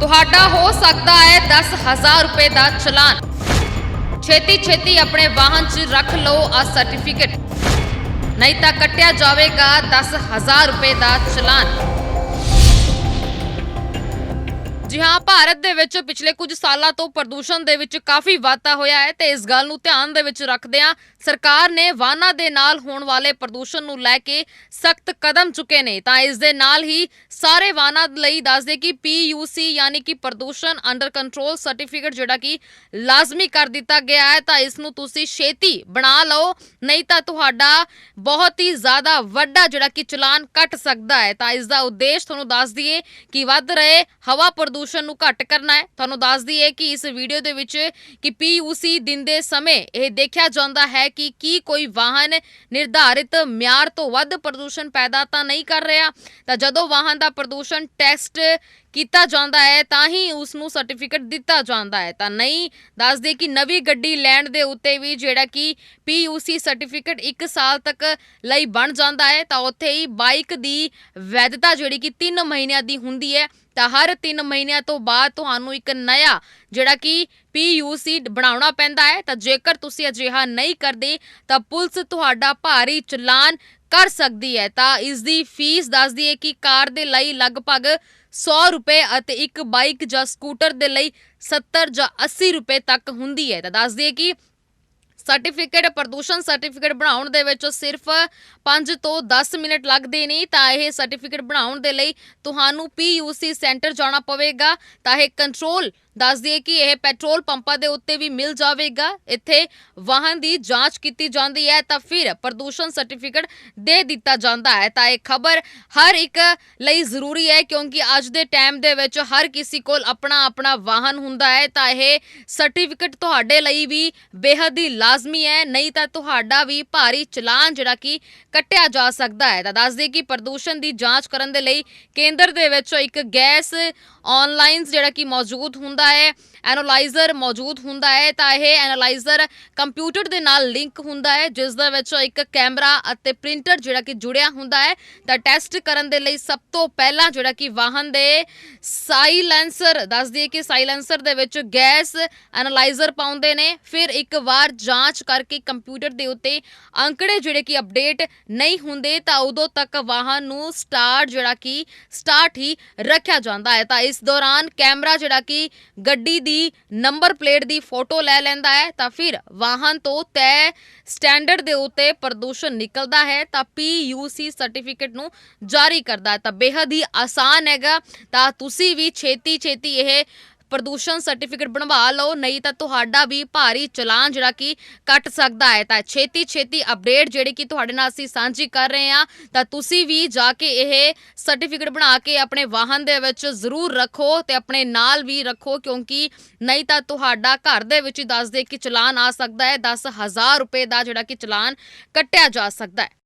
ਤੁਹਾਡਾ ਹੋ ਸਕਦਾ ਹੈ 10000 ਰੁਪਏ ਦਾ ਚਲਾਨ। ਛੇਤੀ ਛੇਤੀ ਆਪਣੇ ਵਾਹਨ 'ਚ ਰੱਖ ਲਓ ਆ ਸਰਟੀਫਿਕੇਟ। ਨਹੀਂ ਤਾਂ ਕੱਟਿਆ ਜਾਵੇਗਾ 10000 ਰੁਪਏ ਦਾ ਚਲਾਨ। ਜੀ ਹਾਂ, ਭਾਰਤ ਦੇ ਵਿੱਚ ਪਿਛਲੇ ਕੁਝ ਸਾਲਾਂ ਤੋਂ ਪ੍ਰਦੂਸ਼ਣ ਦੇ ਵਿੱਚ ਕਾਫੀ ਵਾਧਾ ਹੋਇਆ ਹੈ ਤੇ ਇਸ ਗੱਲ ਨੂੰ ਧਿਆਨ ਦੇ ਵਿੱਚ ਰੱਖਦਿਆਂ ਸਰਕਾਰ ਨੇ ਵਾਹਨਾਂ ਦੇ ਨਾਲ ਹੋਣ ਵਾਲੇ ਪ੍ਰਦੂਸ਼ਣ ਨੂੰ ਲੈ ਕੇ ਸਖਤ ਕਦਮ ਚੁੱਕੇ ਨੇ। ਤਾਂ ਇਸ ਦੇ ਨਾਲ ਹੀ ਸਾਰੇ ਵਾਹਨਾਂ ਲਈ ਦੱਸਦੇ ਕਿ PUC ਯਾਨੀ ਕਿ ਪ੍ਰਦੂਸ਼ਣ ਅੰਡਰ ਕੰਟਰੋਲ ਸਰਟੀਫਿਕੇਟ ਜਿਹੜਾ ਕਿ ਲਾਜ਼ਮੀ ਕਰ ਦਿੱਤਾ ਗਿਆ ਹੈ, ਤਾਂ ਇਸ ਨੂੰ ਤੁਸੀਂ ਛੇਤੀ ਬਣਾ ਲਓ, ਨਹੀਂ ਤਾਂ ਤੁਹਾਡਾ ਬਹੁਤ ਹੀ ਜ਼ਿਆਦਾ ਵੱਡਾ ਜਿਹੜਾ ਕਿ ਚਲਾਨ ਕੱਟ ਸਕਦਾ ਹੈ। ਤਾਂ ਇਸ ਦਾ ਉਦੇਸ਼ ਤੁਹਾਨੂੰ ਦੱਸ ਦਈਏ ਕਿ ਵੱਧ ਰਹੇ ਹਵਾ ਪ੍ਰਦੂਸ਼ਣ ਪ੍ਰਦੂਸ਼ਣ ਨੂੰ ਘੱਟ ਕਰਨਾ ਹੈ। ਤੁਹਾਨੂੰ ਦੱਸ ਦਈਏ ਕਿ ਇਸ ਵੀਡੀਓ ਦੇ ਵਿੱਚ ਕਿ PUC ਦਿਨ ਦੇ ਸਮੇਂ ਇਹ ਦੇਖਿਆ ਜਾਂਦਾ ਹੈ ਕਿ ਕੀ ਕੋਈ ਵਾਹਨ ਨਿਰਧਾਰਿਤ ਮਿਆਰ ਤੋਂ ਵੱਧ ਪ੍ਰਦੂਸ਼ਣ ਪੈਦਾ ਤਾਂ ਨਹੀਂ ਕਰ ਰਿਹਾ। ਤਾਂ ਜਦੋਂ ਵਾਹਨ ਦਾ ਪ੍ਰਦੂਸ਼ਣ ਟੈਸਟ ਕੀਤਾ ਜਾਂਦਾ ਹੈ, ਤਾਂ ਹੀ ਉਸ ਨੂੰ ਸਰਟੀਫਿਕੇਟ ਦਿੱਤਾ ਜਾਂਦਾ ਹੈ। ਤਾਂ ਨਹੀਂ ਦੱਸਦੇ ਕਿ ਨਵੀਂ ਗੱਡੀ ਲੈਣ ਦੇ ਉੱਤੇ ਵੀ ਜਿਹੜਾ ਕਿ PUC ਸਰਟੀਫਿਕੇਟ 1 ਸਾਲ ਤੱਕ ਲਈ ਬਣ ਜਾਂਦਾ ਹੈ, ਤਾਂ ਉੱਥੇ ਹੀ ਬਾਈਕ ਦੀ ਵੈਧਤਾ ਜਿਹੜੀ ਕਿ 3 ਮਹੀਨਿਆਂ ਦੀ ਹੁੰਦੀ ਹੈ। ਤਾਂ ਹਰ 3 ਮਹੀਨਿਆਂ ਤੋਂ ਬਾਅਦ ਤੁਹਾਨੂੰ ਇੱਕ ਨਇਆ ਜਿਹੜਾ ਕਿ PUC ਬਣਾਉਣਾ ਪੈਂਦਾ ਹੈ। ਤਾਂ ਜੇਕਰ ਤੁਸੀਂ ਅਜਿਹਾ ਨਹੀਂ ਕਰਦੇ, ਤਾਂ ਪੁਲਿਸ ਤੁਹਾਡਾ ਭਾਰੀ ਚਲਾਨ ਕਰ ਸਕਦੀ ਹੈ। ਤਾਂ ਇਸ ਦੀ ਫੀਸ ਦੱਸਦੀ ਹੈ ਕਿ ਕਾਰ ਦੇ ਲਈ ਲਗਭਗ 100 ਰੁਪਏ ਅਤੇ ਇੱਕ ਬਾਈਕ ਜਾਂ ਸਕੂਟਰ ਦੇ ਲਈ 70 ਜਾਂ 80 ਰੁਪਏ ਤੱਕ ਹੁੰਦੀ ਹੈ। ਤਾਂ ਦੱਸਦੀ ਹੈ ਕਿ ਸਰਟੀਫਿਕੇਟ, ਪ੍ਰਦੂਸ਼ਣ ਸਰਟੀਫਿਕੇਟ ਬਣਾਉਣ ਦੇ ਵਿੱਚ ਸਿਰਫ 5 ਤੋਂ 10 ਮਿੰਟ ਲੱਗਦੇ ਨੇ। ਤਾਂ ਇਹ ਸਰਟੀਫਿਕੇਟ ਬਣਾਉਣ ਦੇ ਲਈ ਤੁਹਾਨੂੰ PUC ਸੈਂਟਰ ਜਾਣਾ ਪਵੇਗਾ। ਤਾਂ ਇਹ ਕੰਟਰੋਲ ਦੱਸ ਦਈਏ ਕਿ ਇਹ ਪੈਟਰੋਲ ਪੰਪਾਂ ਦੇ ਉੱਤੇ ਵੀ ਮਿਲ ਜਾਵੇਗਾ। ਇੱਥੇ ਵਾਹਨ ਦੀ ਜਾਂਚ ਕੀਤੀ ਜਾਂਦੀ ਹੈ ਤਾਂ ਫਿਰ ਪ੍ਰਦੂਸ਼ਣ ਸਰਟੀਫਿਕੇਟ ਦੇ ਦਿੱਤਾ ਜਾਂਦਾ ਹੈ। ਤਾਂ ਇਹ ਖਬਰ ਹਰ ਇੱਕ ਲਈ ਜ਼ਰੂਰੀ ਹੈ ਕਿਉਂਕਿ ਅੱਜ ਦੇ ਟਾਈਮ ਦੇ ਵਿੱਚ ਹਰ ਕਿਸੇ ਕੋਲ ਆਪਣਾ ਆਪਣਾ ਵਾਹਨ ਹੁੰਦਾ ਹੈ। ਤਾਂ ਇਹ ਸਰਟੀਫਿਕੇਟ ਤੁਹਾਡੇ ਲਈ ਵੀ ਬੇਹੱਦ ਹੀ ਲਾਜ਼ਮੀ ਹੈ। ਨਹੀਂ ਤਾਂ ਤੁਹਾਡਾ ਵੀ ਭਾਰੀ ਚਲਾਨ ਜਿਹੜਾ ਕਿ ਕੱਟਿਆ ਜਾ ਸਕਦਾ ਹੈ। ਤਾਂ ਦੱਸ ਦਈਏ ਕਿ ਪ੍ਰਦੂਸ਼ਣ ਦੀ ਜਾਂਚ ਕਰਨ ਦੇ ਲਈ ਕੇਂਦਰ ਦੇ ਵਿੱਚ ਇੱਕ ਗੈਸ ਆਨਲਾਈਨ ਜਿਹੜਾ ਕਿ ਮੌਜੂਦ ਹੁੰਦਾ ਹੈ, ਐਨਾਲਾਈਜ਼ਰ ਮੌਜੂਦ ਹੁੰਦਾ ਹੈ, ਤਾਂ ਇਹ ਐਨਾਲਾਈਜ਼ਰ ਕੰਪਿਊਟਰ ਦੇ ਨਾਲ ਲਿੰਕ ਹੁੰਦਾ ਹੈ, ਜਿਸ ਦੇ ਵਿੱਚ ਇੱਕ ਕੈਮਰਾ ਅਤੇ ਪ੍ਰਿੰਟਰ ਜਿਹੜਾ ਕਿ ਜੁੜਿਆ ਹੁੰਦਾ ਹੈ। ਤਾਂ ਟੈਸਟ ਕਰਨ ਦੇ ਲਈ ਸਭ ਤੋਂ ਪਹਿਲਾਂ ਜਿਹੜਾ ਕਿ ਵਾਹਨ ਦੇ ਸਾਈਲੈਂਸਰ ਦੱਸ ਦਈਏ ਕਿ ਸਾਈਲੈਂਸਰ ਦੇ ਵਿੱਚ ਗੈਸ ਐਨਾਲਾਈਜ਼ਰ ਪਾਉਂਦੇ ਨੇ। ਫਿਰ ਇੱਕ ਵਾਰ ਜਾਂਚ ਕਰਕੇ ਕੰਪਿਊਟਰ ਦੇ ਉੱਤੇ ਅੰਕੜੇ ਜਿਹੜੇ ਕਿ ਅਪਡੇਟ ਨਹੀਂ ਹੁੰਦੇ, ਤਾਂ ਉਦੋਂ ਤੱਕ ਵਾਹਨ ਨੂੰ ਸਟਾਰਟ ਜਿਹੜਾ ਕਿ ਸਟਾਰਟ ਹੀ ਰੱਖਿਆ ਜਾਂਦਾ ਹੈ। ਤਾਂ ਇਸ ਦੌਰਾਨ ਕੈਮਰਾ ਜਿਹੜਾ ਕਿ ਗੱਡੀ ਦੀ ਨੰਬਰ ਪਲੇਟ ਦੀ ਫੋਟੋ ਲੈ ਲੈਂਦਾ ਹੈ, ਤਾਂ ਫਿਰ ਵਾਹਨ ਤੋਂ ਤੈ ਸਟੈਂਡਰਡ ਦੇ ਉੱਤੇ ਪ੍ਰਦੂਸ਼ਣ ਨਿਕਲਦਾ ਹੈ, ਤਾਂ PUC ਸਰਟੀਫਿਕੇਟ ਨੂੰ ਜਾਰੀ ਕਰਦਾ ਹੈ। ਤਾਂ ਬੇहद ਹੀ ਆਸਾਨ ਹੈਗਾ, ਤਾਂ ਤੁਸੀਂ ਵੀ ਛੇਤੀ ਛੇਤੀ ਇਹ ਪ੍ਰਦੂਸ਼ਣ ਸਰਟੀਫਿਕੇਟ ਬਣਵਾ ਲਓ, ਨਹੀਂ ਤਾਂ ਤੁਹਾਡਾ ਵੀ ਭਾਰੀ ਚਲਾਨ ਜਿਹੜਾ ਕਿ ਕੱਟ ਸਕਦਾ ਹੈ। ਤਾਂ ਛੇਤੀ ਛੇਤੀ ਅਪਡੇਟ ਜਿਹੜੀ ਕਿ ਤੁਹਾਡੇ ਨਾਲ ਅਸੀਂ ਸਾਂਝੀ ਕਰ ਰਹੇ ਹਾਂ, ਤਾਂ ਤੁਸੀਂ ਵੀ ਜਾ ਕੇ ਇਹ ਸਰਟੀਫਿਕੇਟ ਬਣਾ ਕੇ ਆਪਣੇ ਵਾਹਨ ਦੇ ਵਿੱਚ ਜ਼ਰੂਰ ਰੱਖੋ ਤੇ ਆਪਣੇ ਨਾਲ ਵੀ ਰੱਖੋ, ਕਿਉਂਕਿ ਨਹੀਂ ਤਾਂ ਤੁਹਾਡਾ ਘਰ ਦੇ ਵਿੱਚ ਹੀ ਦੱਸ ਦੇ ਕਿ ਚਲਾਨ ਆ ਸਕਦਾ ਹੈ। 10000 ਰੁਪਏ ਦਾ ਜਿਹੜਾ ਕਿ ਚਲਾਨ ਕੱਟਿਆ ਜਾ ਸਕਦਾ ਹੈ।